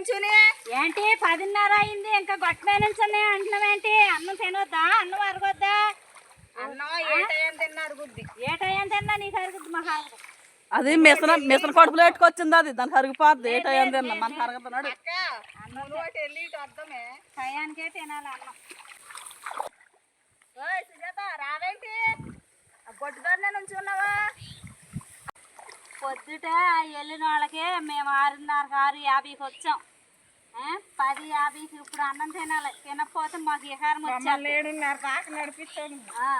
నుంచుని ఏంటి? పదిన్నర అయింది. ఇంకా గొట్టమే నుంచి అంటున్నావేంటి అన్నం తినొద్దా? అన్నం అరగొద్దా? అన్నం ఏ టైం తిన్నా? నీకు అరుగుద్ది మహా అది మిషన్ మిషన్ కడుపులో పెట్టుకొచ్చింది అది. దానికి అరిగిపోద్ది. ఏ టైం తిన్నా? మనకు అరగతున్నాడు టయానికే తినాలి అన్నం. ఓయ్ సుజాత రావేంటి? ఆ గొడ్డుదారినే నుంచున్నావా? పొద్దుట వెళ్ళిన వాళ్ళకే మేము ఆరున్నర ఆరు యాభైకి వచ్చాం. పది యాభైకి ఇప్పుడు అన్నం తినాలి. తినకపోతే మాకు విహారం వచ్చేది. ఏడున్నర దాకా నడిపించాను ఆ,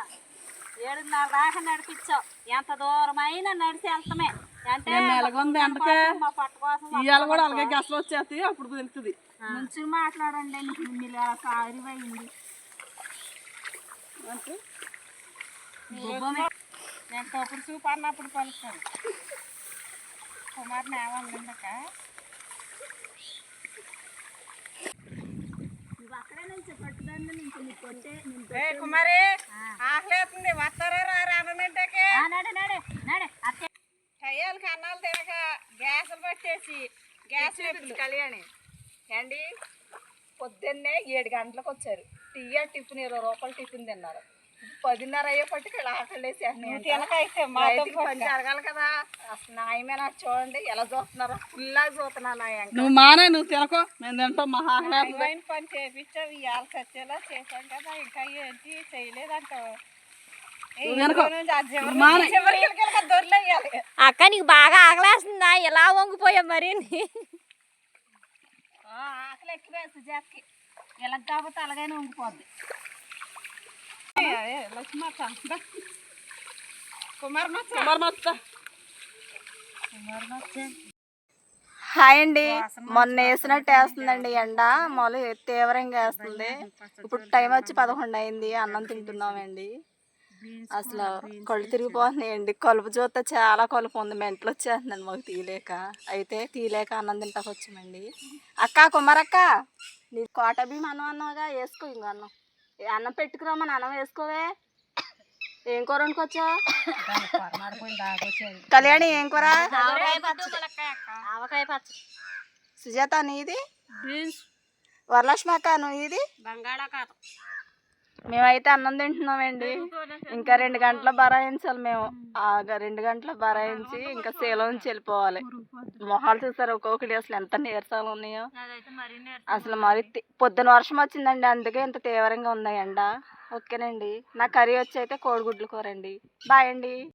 ఏడున్నర దాకా నడిపించావు ఎంత దూరం అయినా నడిచి వెళ్తామే. అంటే ఇవాళ కూడా అలాగే గసలు వచ్చేస్తాయి అప్పుడు తెలుస్తుంది. నుంచి మాట్లాడండి మీరు సారిపోయింది నేను తప్పుడు చూపు అన్నప్పుడు పలుకుతాను. కుమార్ని ఏమన్నాక కుమారి ఆహ్లేతుంది వస్తారా రారా అత్తే టయ్యాలకి అన్నాలు తినక గ్యాసులు పట్టేసి గ్యాస్ కళ్యాణి అండి పొద్దున్నే ఏడు గంటలకు వచ్చారు. టీయా టిఫిన్ ఇరవై రూపాయలు టిఫిన్ తిన్నారు. పదిన్నర అయ్యేపటికి ఇలా ఆకలేసి తినకైతే పని జరగాలి కదా. అసలు నాయమే నాకు చూడండి ఎలా చూస్తున్నారో. ఫుల్లా చూస్తున్నా నా నువ్వు మానే నువ్వు తినకో. మేము తింటాం మహా. పని చేపించావు ఇవాళ సచ్చేలా చేశాం కదా. ఇంకా ఏంటి? చేయలేదంటావు. అక్క నీకు బాగా ఆకలేస్తుందా? ఎలా వంగిపోయా మరి ఆకలి ఎక్కువే సుజాత్కి. ఇలా కాకపోతే అలాగైనా ఉండిపోద్ది లక్ష్మక్క కుమార్ మచ్చ కుమార్ మచ్చ. హాయ్ అండి. మొన్న వేసినట్టు వేస్తుందండి ఎండ. మొదలు తీవ్రంగా వేస్తుంది. ఇప్పుడు టైం వచ్చి పదకొండు అయింది అన్నం తింటున్నామండి. అసలు కళ్ళు తిరిగిపోతున్నాయండి. కలుపు చూస్తే చాలా కలుపు ఉంది. మెంటలు వచ్చేస్తుందండి మాకు తీయలేక. అయితే తీయలేక అన్నం తింటాకు వచ్చామండి. అక్క కుమారక్క నీ కోట భీమ్ అన్నం అన్నావుగా వేసుకో ఇంకో అన్నం పెట్టుకురామని అన్నం వేసుకోవే. ఏం కూర వండుకొచ్చా కళ్యాణి ఏం కూర? ఆవకాయ పచ్చడి. సుజాత నీది? బీన్స్. వరలక్ష్మి అక్క నువ్వు ఇది? బంగాళాఖాతం. మేమైతే అన్నం తింటున్నామండి. ఇంకా రెండు గంటల బరాయించాలి మేము. రెండు గంటల బరాయించి ఇంకా సేలో నుంచి వెళ్ళిపోవాలి. మొహాలు చూసారు ఒక్కొక్కటి? అసలు ఎంత నీరసాలు ఉన్నాయో. అసలు మరి పొద్దున వర్షం వచ్చిందండి. అందుకే ఇంత తీవ్రంగా ఉంది ఎండ ఓకేనండి. నా కర్రీ వచ్చి అయితే కోడిగుడ్లు కూర అండి బాయ్ అండి.